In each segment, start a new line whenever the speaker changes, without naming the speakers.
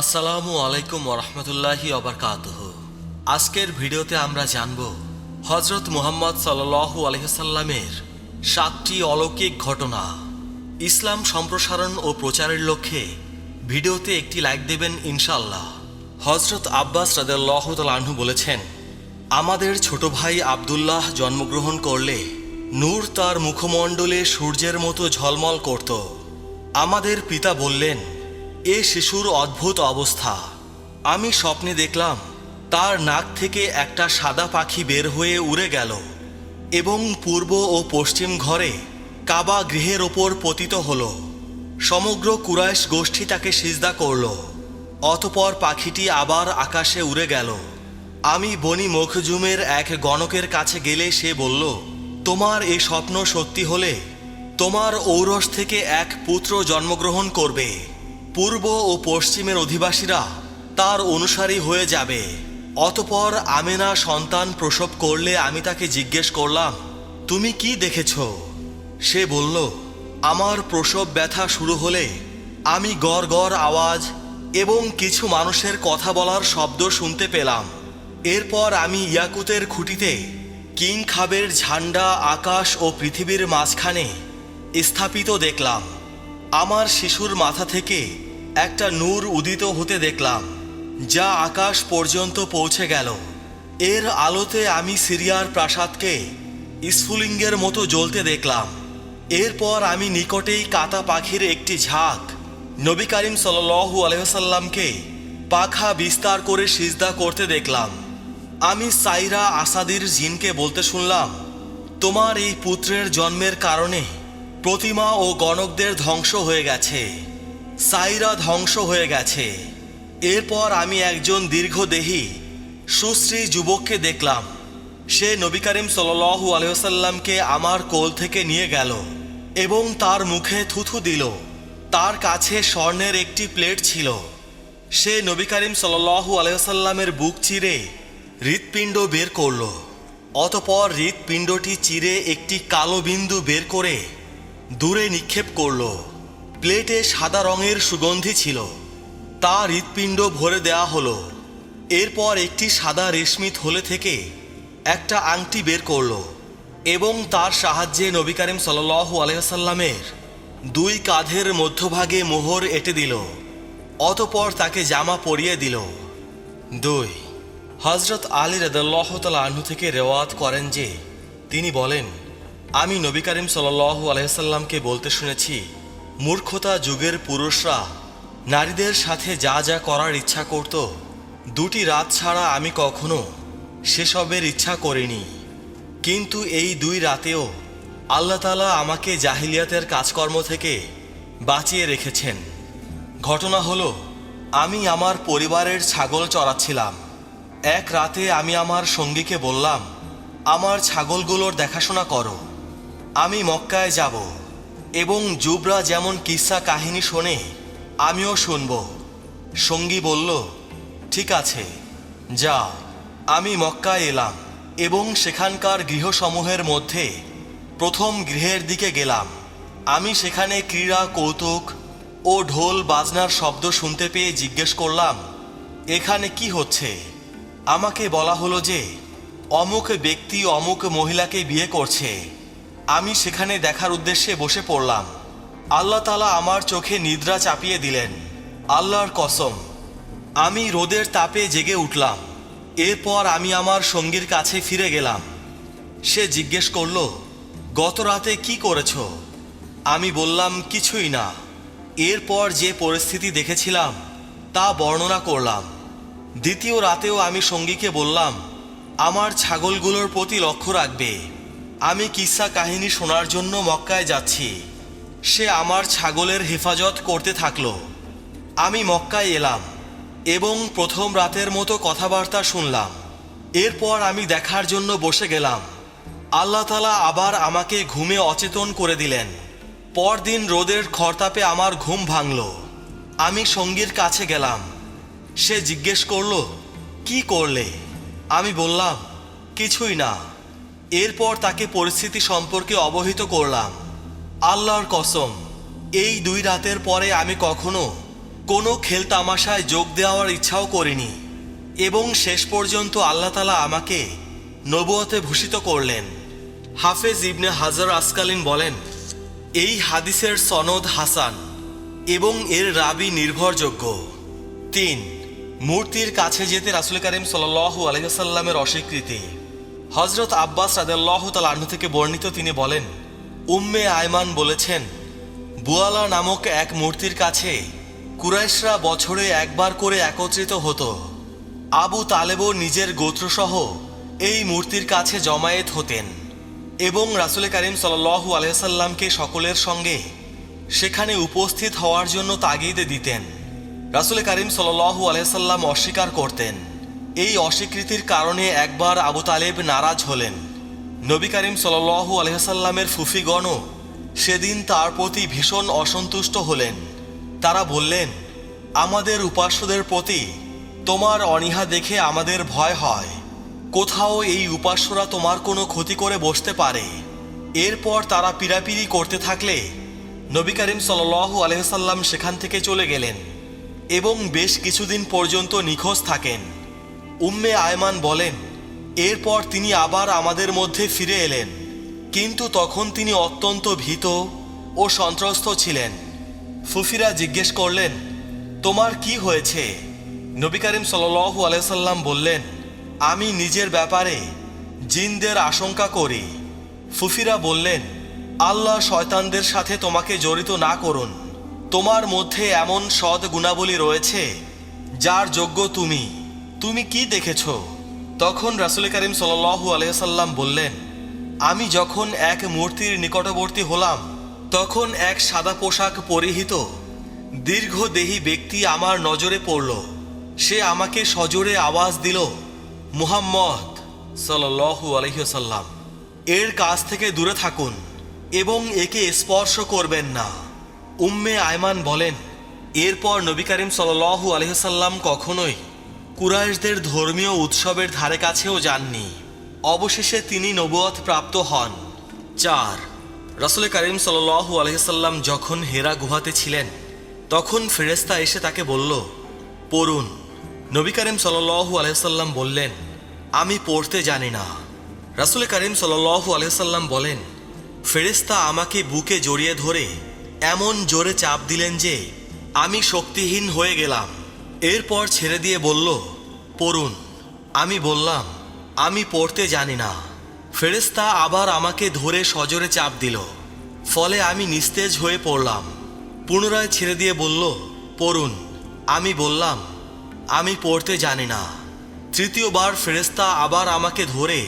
আসসালামু আলাইকুম ওরহমতুল্লাহি অবরকাতহ আজকের ভিডিওতে আমরা জানব হজরত মুহাম্মদ সাল্লু আলহিসাল্লামের সাতটি অলৌকিক ঘটনা। ইসলাম সম্প্রসারণ ও প্রচারের লক্ষ্যে ভিডিওতে একটি লাইক দেবেন ইনশাল্লাহ হজরত আব্বাস আনহু বলেছেন, আমাদের ছোট ভাই আবদুল্লাহ জন্মগ্রহণ করলে নূর তার মুখমণ্ডলে সূর্যের মতো ঝলমল করত। আমাদের পিতা বললেন এ শিশুর অদ্ভুত অবস্থা। আমি স্বপ্নে দেখলাম, তার নাক থেকে একটা সাদা পাখি বের হয়ে উড়ে গেল এবং পূর্ব ও পশ্চিম ঘরে কাবা গৃহের ওপর পতিত হল। সমগ্র কুরাইশ গোষ্ঠী তাকে সিজদা করল। অতপর পাখিটি আবার আকাশে উড়ে গেল। আমি বনি মখজুমের এক গণকের কাছে গেলে সে বলল, তোমার এই স্বপ্ন সত্যি হলে তোমার ঔরস থেকে এক পুত্র জন্মগ্রহণ করবে। পূর্ব ও পশ্চিমের অধিবাসীরা তার অনুসারী হয়ে যাবে। অতপর আমেনা সন্তান প্রসব করলে আমি তাকে জিজ্ঞেস করলাম, তুমি কি দেখেছ? সে বলল, আমার প্রসব ব্যথা শুরু হলে আমি গড় গড় আওয়াজ এবং কিছু মানুষের কথা বলার শব্দ শুনতে পেলাম। এরপর আমি ইয়াকুতের খুঁটিতে কিং খাবের ঝান্ডা, আকাশ ও পৃথিবীর মাঝখানে স্থাপিত দেখলাম। আমার শিশুর মাথা থেকে একটা নূর উদিত হতে দেখলাম, যা আকাশ পর্যন্ত পৌঁছে গেল। এর আলোতে আমি সিরিয়ার প্রাসাদকে স্ফুলিঙ্গের মতো জ্বলতে দেখলাম। এরপর আমি নিকটেই কাতা পাখির একটি ঝাঁক, নবী করিম সাল্লু আলহ্লামকে পাখা বিস্তার করে সিজদা করতে দেখলাম। আমি সাইরা আসাদির জিনকে বলতে শুনলাম, তোমার এই পুত্রের জন্মের কারণে প্রতিমা ও গণকদের ধ্বংস হয়ে গেছে। সাইরা ধ্বংস হয়ে গেছে। এরপর আমি একজন দীর্ঘদেহী, সুশ্রী যুবককে দেখলাম। সে নবী করিম সাল্লু আলহ্লামকে আমার কোল থেকে নিয়ে গেল এবং তার মুখে থুথু দিল। তার কাছে স্বর্ণের একটি প্লেট ছিল। সে নবী করিম সাল্লু আলহ্লামের বুক চিরে হৃৎপিণ্ড বের করল। অতপর হৃৎপিণ্ডটি চিরে একটি কালো বিন্দু বের করে দূরে নিক্ষেপ করল। প্লেটে সাদা রঙের সুগন্ধি ছিল। তা হৃৎপিণ্ড ভরে দেয়া হলো। এরপর একটি সাদা রেশমি থলে থেকে একটা আংটি বের করল এবং তার সাহায্যে নবী করিম সাল্লু আলহামের দুই কাঁধের মধ্যভাগে মোহর এঁটে দিল, অতপর তাকে জামা পরিয়ে দিল। দুই হজরত আলী রদাল্লাহ তালা আহ্ন থেকে রেওয়াত করেন যে, তিনি বলেন, আমি নবী করিম সাল্লু আলহামকে বলতে শুনেছি মূর্খতা যুগের পুরুষরা নারীদের সাথে যা যা করার ইচ্ছা করত, দুটি রাত ছাড়া আমি কখনো সেসবের ইচ্ছা করিনি। কিন্তু এই দুই রাতেও আল্লাহ তালা আমাকে জাহিলিয়াতের কাজকর্ম থেকে বাঁচিয়ে রেখেছেন। ঘটনা হলো, আমি আমার পরিবারের ছাগল চড়াচ্ছিলাম। এক রাতে আমি আমার সঙ্গীকে বললাম, আমার ছাগলগুলোর দেখাশোনা করো। আমি মক্কায় যাব। এবং যুবরা যেমন কিসা কাহিনী শোনে, আমিও শুনব। সঙ্গী বলল, ঠিক আছে, যা, আমি মক্কায় এলাম এবং সেখানকার গৃহসমূহের মধ্যে প্রথম গৃহের দিকে গেলাম। আমি সেখানে ক্রীড়া, কৌতুক ও ঢোল বাজনার শব্দ শুনতে পেয়ে জিজ্ঞেস করলাম, এখানে কি হচ্ছে? আমাকে বলা হলো যে, অমুক ব্যক্তি অমুক মহিলাকে বিয়ে করছে। আমি সেখানে দেখার উদ্দেশ্যে বসে পড়লাম। আল্লাহ তালা আমার চোখে নিদ্রা চাপিয়ে দিলেন। আল্লাহর কসম, আমি রোদের তাপে জেগে উঠলাম। এরপর আমি আমার সঙ্গীর কাছে ফিরে গেলাম। সে জিজ্ঞেস করল, গত রাতে কি করেছ? আমি বললাম, কিছুই না। এরপর যে পরিস্থিতি দেখেছিলাম, তা বর্ণনা করলাম। দ্বিতীয় রাতেও আমি সঙ্গীকে বললাম, আমার ছাগলগুলোর প্রতি লক্ষ্য রাখবে। আমি কিসা কাহিনী শোনার জন্য মক্কায় যাচ্ছি। সে আমার ছাগলের হেফাজত করতে থাকল। আমি মক্কায় এলাম এবং প্রথম রাতের মতো কথাবার্তা শুনলাম। এরপর আমি দেখার জন্য বসে গেলাম। আল্লাহ তালা আবার আমাকে ঘুমে অচেতন করে দিলেন। পরদিন রোদের খরতাপে আমার ঘুম ভাঙল। আমি সঙ্গীর কাছে গেলাম। সে জিজ্ঞেস করল, কি করলে? আমি বললাম, কিছুই না। এরপর তাকে পরিস্থিতি সম্পর্কে অবহিত করলাম। আল্লাহর কসম, এই দুই রাতের পরে আমি কখনো কোনো খেলতামাশায় যোগ দেওয়ার ইচ্ছাও করিনি এবং শেষ পর্যন্ত আল্লাহ তালা আমাকে নবুয়তে ভূষিত করলেন। হাফেজ ইবনে হাজার আসকালিন বলেন, এই হাদিসের সনদ হাসান এবং এর রাবি নির্ভরযোগ্য। তিন, মূর্তির কাছে যেতে রাসুল করিম সাল্লু আলহিসাল্লামের অস্বীকৃতি। হজরত আব্বাস রাদেল্লাহ তালাহ্ন থেকে বর্ণিত তিনি বলেন, উম্মে আয়মান বলেছেন, বুয়ালা নামক এক মূর্তির কাছে কুরাইশরা বছরে একবার করে একত্রিত হতো। আবু তালেবও নিজের গোত্রসহ এই মূর্তির কাছে জমায়েত হতেন এবং রাসুল করিম সাল্লু আলহামকে সকলের সঙ্গে সেখানে উপস্থিত হওয়ার জন্য তাগিদ দিতেন। রাসুল করিম সাল্লু আলহাম অস্বীকার করতেন। এই অস্বীকৃতির কারণে একবার আবু তালেব নারাজ হলেন। নবী করিম সাল্লু আলহামের ফুফিগণও সেদিন তার প্রতি ভীষণ অসন্তুষ্ট হলেন। তারা বললেন, আমাদের উপাস্যদের প্রতি তোমার অনীহা দেখে আমাদের ভয় হয়। কোথাও এই উপাস্যরা তোমার কোনো ক্ষতি করে বসতে পারে। এরপর তারা পিরাপিরি করতে থাকলে নবী করিম সাল্লু আলহাম সেখান থেকে চলে গেলেন এবং বেশ কিছুদিন পর্যন্ত নিখোঁজ থাকেন। উম্মে আয়মান বলেন, এরপর তিনি আবার আমাদের মধ্যে ফিরে এলেন। কিন্তু তখন তিনি অত্যন্ত ভীত ও সন্ত্রস্ত ছিলেন। ফুফিরা জিজ্ঞেস করলেন, তোমার কি হয়েছে? নবী করিম সাল্লু আলাইসাল্লাম বললেন, আমি নিজের ব্যাপারে জিনদের আশঙ্কা করি। ফুফিরা বললেন, আল্লাহ শয়তানদের সাথে তোমাকে জড়িত না করুন। তোমার মধ্যে এমন সৎ গুণাবলী রয়েছে, যার যোগ্য তুমি। তুমি কি দেখেছ? তখন রাসুল করিম সাল্লু আলহাম বললেন, আমি যখন এক মূর্তির নিকটবর্তী হলাম, তখন এক সাদা পোশাক পরিহিত, দীর্ঘদেহী ব্যক্তি আমার নজরে পড়ল। সে আমাকে সজোরে আওয়াজ দিল, মুহাম্মদ সাল্লু আলহিসাল্লাম এর কাছ থেকে দূরে থাকুন এবং একে স্পর্শ করবেন না। উম্মে আয়মান বলেন, এরপর নবী করিম সাল্লু আলহিসাল্লাম কখনোই কুরাইশদের ধর্মীয় উৎসবের ধারে কাছেও যাননি। অবশেষে তিনি নবুয়ত প্রাপ্ত হন। চার, রসুল করিম সাল্লু আলহিসাল্লাম যখন হেরা গুহাতে ছিলেন, তখন ফেরেস্তা এসে তাকে বলল, পড়ুন। নবী করিম সাল্লু আলহিসাল্লাম বললেন, আমি পড়তে জানি না। রাসুল করিম সাল্লু আলহিসাল্লাম বলেন ফেরেস্তা আমাকে বুকে জড়িয়ে ধরে এমন জোরে চাপ দিলেন যে, আমি শক্তিহীন হয়ে গেলাম। এরপর ছেড়ে দিয়ে বলল, পড়ুন। আমি বললাম, আমি পড়তে জানি না। ফেরেস্তা আবার আমাকে ধরে সজোরে চাপ দিল। ফলে আমি নিস্তেজ হয়ে পড়লাম। পুনরায় ছেড়ে দিয়ে বলল, পড়ুন। আমি বললাম, আমি পড়তে জানি না। তৃতীয়বার ফেরেস্তা আবার আমাকে ধরে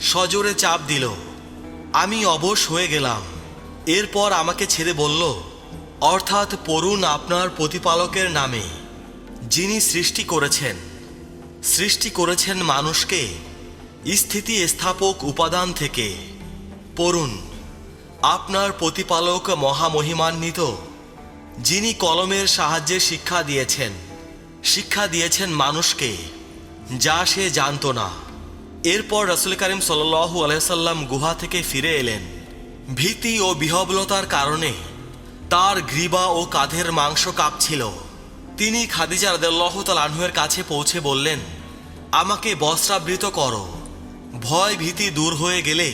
সজোরে চাপ দিল। আমি অবশ হয়ে গেলাম। এরপর আমাকে ছেড়ে বলল, অর্থাৎ পড়ুন আপনার প্রতিপালকের নামে। যিনি সৃষ্টি করেছেন সৃষ্টি করেছেন মানুষকে, স্থিতি স্থাপক উপাদান থেকে। পড়ুন, আপনার প্রতিপালক মহামহিমান্বিত, যিনি কলমের সাহায্যে শিক্ষা দিয়েছেন শিক্ষা দিয়েছেন মানুষকে, যা সে জানত না। এরপর রসুল করিম সাল্লু আলহাম গুহা থেকে ফিরে এলেন। ভীতি ও বিহবলতার কারণে তার গ্রীবা ও কাঁধের মাংস কাঁপছিল। তিনি খাদিজা রদাল্লাহ তাল আনহুয়ের কাছে পৌঁছে বললেন, আমাকে বস্ত্রাবৃত করো। ভয় ভীতি দূর হয়ে গেলে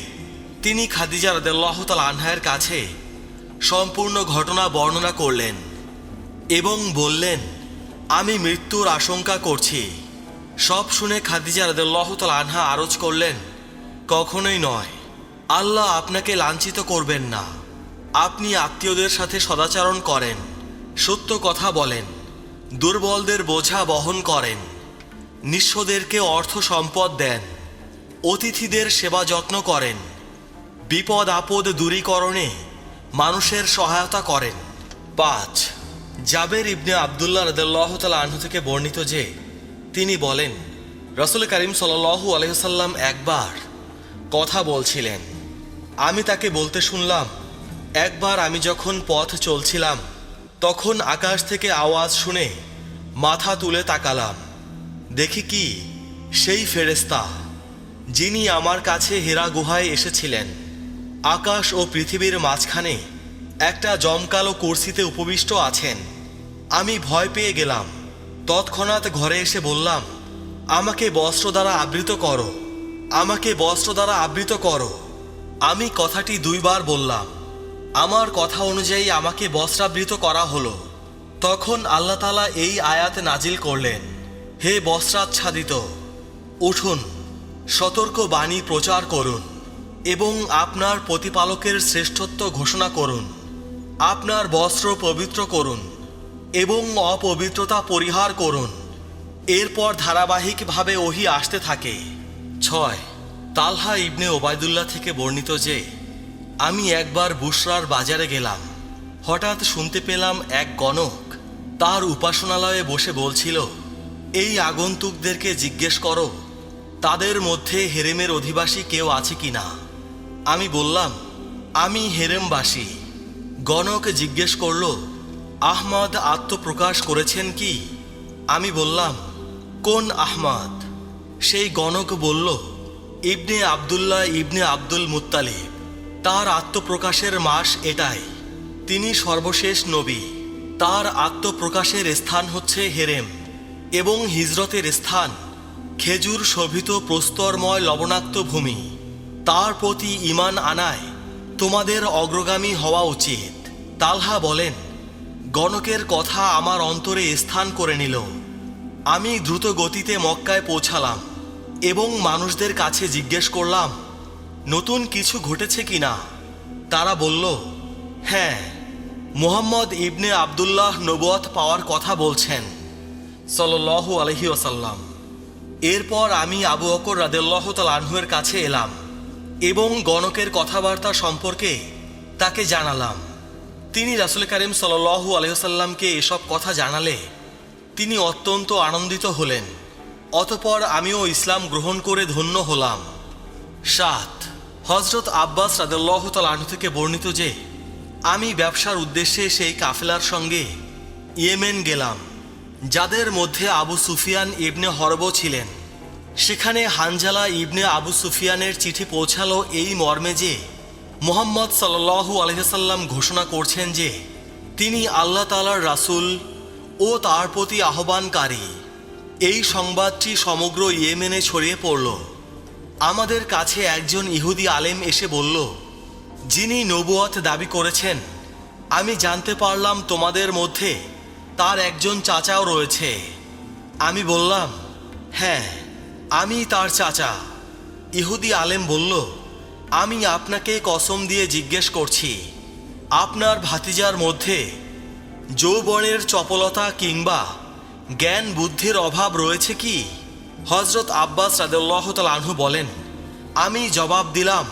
তিনি খাদিজা রদাল্লাহ তাল আনহায়ের কাছে সম্পূর্ণ ঘটনা বর্ণনা করলেন এবং বললেন, আমি মৃত্যুর আশঙ্কা করছি। সব শুনে খাদিজা রদাল্লাহ তাল আনহা আরজ করলেন, কখনোই নয়। আল্লাহ আপনাকে লাঞ্ছিত করবেন না। আপনি আত্মীয়দের সাথে সদাচরণ করেন। সত্য কথা বলেন। দুর্বলদের বোঝা বহন করেন, নিঃস্বদেরকে অর্থ সম্পদ দেন, অতিথিদের সেবা যত্ন করেন, বিপদ আপদ দূরীকরণে মানুষের সহায়তা করেন। পাঁচ, জাবের ইবনে আবদুল্লাহ রদাল্লাহ তাল আহ্ন থেকে বর্ণিত যে, তিনি বলেন, রসুল করিম সাল্লু আলহিসাল্লাম একবার কথা বলছিলেন। আমি তাকে বলতে শুনলাম, একবার আমি যখন পথ চলছিলাম তখন আকাশ থেকে আওয়াজ শুনে মাথা তুলে তাকালাম। দেখি কি? সেই ফেরেস্তা যিনি আমার কাছে হেরা গুহায় এসেছিলেন। আকাশ ও পৃথিবীর মাঝখানে একটা জমকালো কুর্সিতে উপবিষ্ট আছেন। আমি ভয় পেয়ে গেলাম। তৎক্ষণাৎ ঘরে এসে বললাম, আমাকে বস্ত্র দ্বারা আবৃত করো। আমাকে বস্ত্র দ্বারা আবৃত করো। আমি কথাটি দুইবার বললাম। আমার কথা অনুযায়ী আমাকে বস্ত্রাবৃত করা হলো। তখন আল্লাহ তালা এই আয়াত নাজিল করলেন, হে বস্ত্রাচ্ছাদিত, উঠুন, সতর্ক বাণী প্রচার করুন এবং আপনার প্রতিপালকের শ্রেষ্ঠত্ব ঘোষণা করুন, আপনার বস্ত্র পবিত্র করুন এবং অপবিত্রতা পরিহার করুন। এরপর ধারাবাহিকভাবে ওহি আসতে থাকে। ছয়, তালহা ইবনে ওবায়দুল্লাহ থেকে বর্ণিত যে আমি একবার বুসরার বাজারে গেলাম। হঠাৎ শুনতে পেলাম এক গণক তার উপাসনালয়ে বসে বলছিল, এই আগন্তুকদেরকে জিজ্ঞেস করো, তাদের মধ্যে হেরেমের অধিবাসী কেউ আছে কি না আমি বললাম, আমি হেরেমবাসী। গণক জিজ্ঞেস করল, আহমদ আত্মপ্রকাশ করেছেন কি? আমি বললাম, কোন আহমদ? সেই গণক বলল, Ibn Abdullah Ibn Abdul Muttalib. তার আত্মপ্রকাশের মাস এটাই। তিনি সর্বশেষ নবী। তার আত্মপ্রকাশের স্থান হচ্ছে হেরেম এবং হিজরতের স্থান খেজুর শোভিত প্রস্তরময় লবণাক্ত ভূমি। তার প্রতি ইমান আনায় তোমাদের অগ্রগামী হওয়া উচিত। তালহা বলেন, গণকের কথা আমার অন্তরে স্থান করে নিল। আমি দ্রুত গতিতে মক্কায় পৌঁছালাম এবং মানুষদের কাছে জিজ্ঞেস করলাম নতুন কিছু ঘটেছে কি না তারা বলল হ্যাঁ মুহাম্মদ ইবনে আবদুল্লাহ নবুয়ত পাওয়ার কথা বলছেন সল্লাহ আলহি ওসাল্লাম এরপর আমি আবু অকর রাদেল্লাহ তালাহুয়ের কাছে এলাম এবং গণকের কথাবার্তা সম্পর্কে তাকে জানালাম। তিনি রাসুল করিম সাল্লু আলহিসাল্লামকে এসব কথা জানালে তিনি অত্যন্ত আনন্দিত হলেন। অতপর আমিও ইসলাম গ্রহণ করে ধন্য হলাম। সাত হজরত আব্বাস রাদেল্লাহ তালাহু থেকে বর্ণিত যে, আমি ব্যবসার উদ্দেশ্যে সেই কাফেলার সঙ্গে ইয়েমেন গেলাম, যাদের মধ্যে আবু সুফিয়ান ইবনে হরব ছিলেন। সেখানে হানজালা ইবনে আবু সুফিয়ানের চিঠি পৌঁছালো এই মর্মে যে, মোহাম্মদ সাল্লু আলহিসাল্লাম ঘোষণা করছেন যে, তিনি আল্লাহ তালার রাসূল ও তার প্রতি আহ্বানকারী। এই সংবাদটি সমগ্র ইয়েমেনে ছড়িয়ে পড়ল। আমাদের কাছে একজন ইহুদি আলেম এসে বলল, যিনি নবুয়ত দাবি করেছেন, আমি জানতে পারলাম তোমাদের মধ্যে তার একজন চাচাও রয়েছে। আমি বললাম হ্যাঁ আমি তার চাচা। ইহুদি আলেম বলল, আমি আপনাকে কসম দিয়ে জিজ্ঞেস করছি, আপনার ভাতিজার মধ্যে যৌবনের চপলতা কিংবা জ্ঞান বুদ্ধির অভাব রয়েছে কি? হজরত আব্বাস রাদুল্লাহ আনহু বলেন, আমি জবাব দিলাম,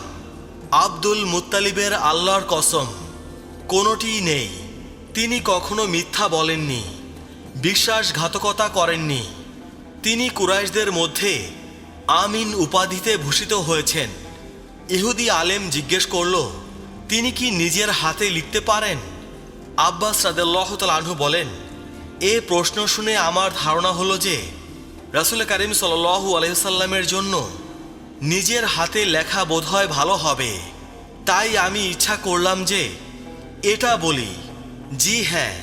আব্দুল মুত্তালিবের আল্লাহর কসম কোনোটিই নেই। তিনি কখনো মিথ্যা বলেননি, বিশ্বাসঘাতকতা করেননি। তিনি কুরাইশদের মধ্যে আমিন উপাধিতে ভূষিত হয়েছেন। ইহুদি আলেম জিজ্ঞেস করল, তিনি কি নিজের হাতে লিখতে পারেন? আব্বাস রাদেল্লাহ আনহু বলেন, এ প্রশ্ন শুনে আমার ধারণা হলো যে রাসুল করিম সাল্লু আলহিসাল্লামের জন্য নিজের হাতে লেখা বোধহয় ভালো হবে। তাই আমি ইচ্ছা করলাম যে এটা বলি, জি হ্যাঁ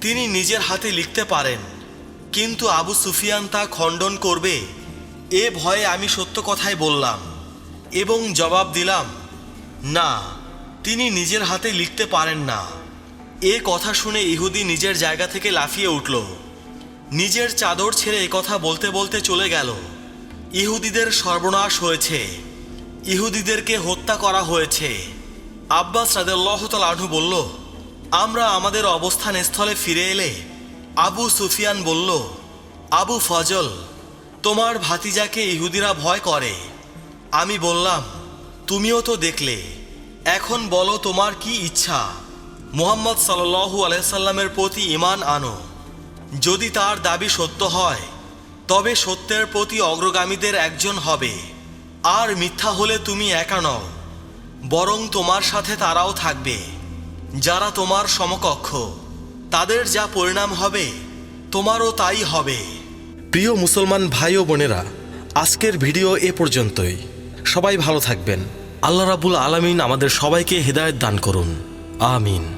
তিনি নিজের হাতে লিখতে পারেন। কিন্তু আবু সুফিয়ান তা খণ্ডন করবে, এ ভয়ে আমি সত্য কথাই বললাম এবং জবাব দিলাম, না, তিনি নিজের হাতে লিখতে পারেন না। এ কথা শুনে ইহুদি নিজের জায়গা থেকে লাফিয়ে উঠল। নিজের চাদর ছেড়ে কথা বলতে বলতে চলে গেল। ইহুদিদের সর্বনাশ হয়েছে। ইহুদিদেরকে হত্যা করা হয়েছে। আব্বাস রাদেল্লাহ আনহু বলল, আমরা আমাদের অবস্থান স্থলে ফিরে এলে আবু সুফিয়ান বলল, আবু ফজল, তোমার ভাতিজাকে ইহুদিরা ভয় করে। আমি বললাম, তুমিও তো দেখলে, এখন বলো তোমার কি ইচ্ছা। মুহাম্মদ সাল্লু আলাইসাল্লামের প্রতি ইমান আনো। যদি তার দাবি সত্য হয়, তবে সত্যের প্রতি অগ্রগামীদের একজন হবে। আর মিথ্যা হলে তুমি একা নও, বরং তোমার সাথে তারাও থাকবে। যারা তোমার সমকক্ষ, তাদের যা পরিণাম হবে, তোমারও তাই হবে। প্রিয় মুসলমান ভাই ও বোনেরা, আজকের ভিডিও এ পর্যন্তই। সবাই ভালো থাকবেন। আল্লাহ রাবুল আলমিন আমাদের সবাইকে হৃদায়ত দান করুন। আমিন।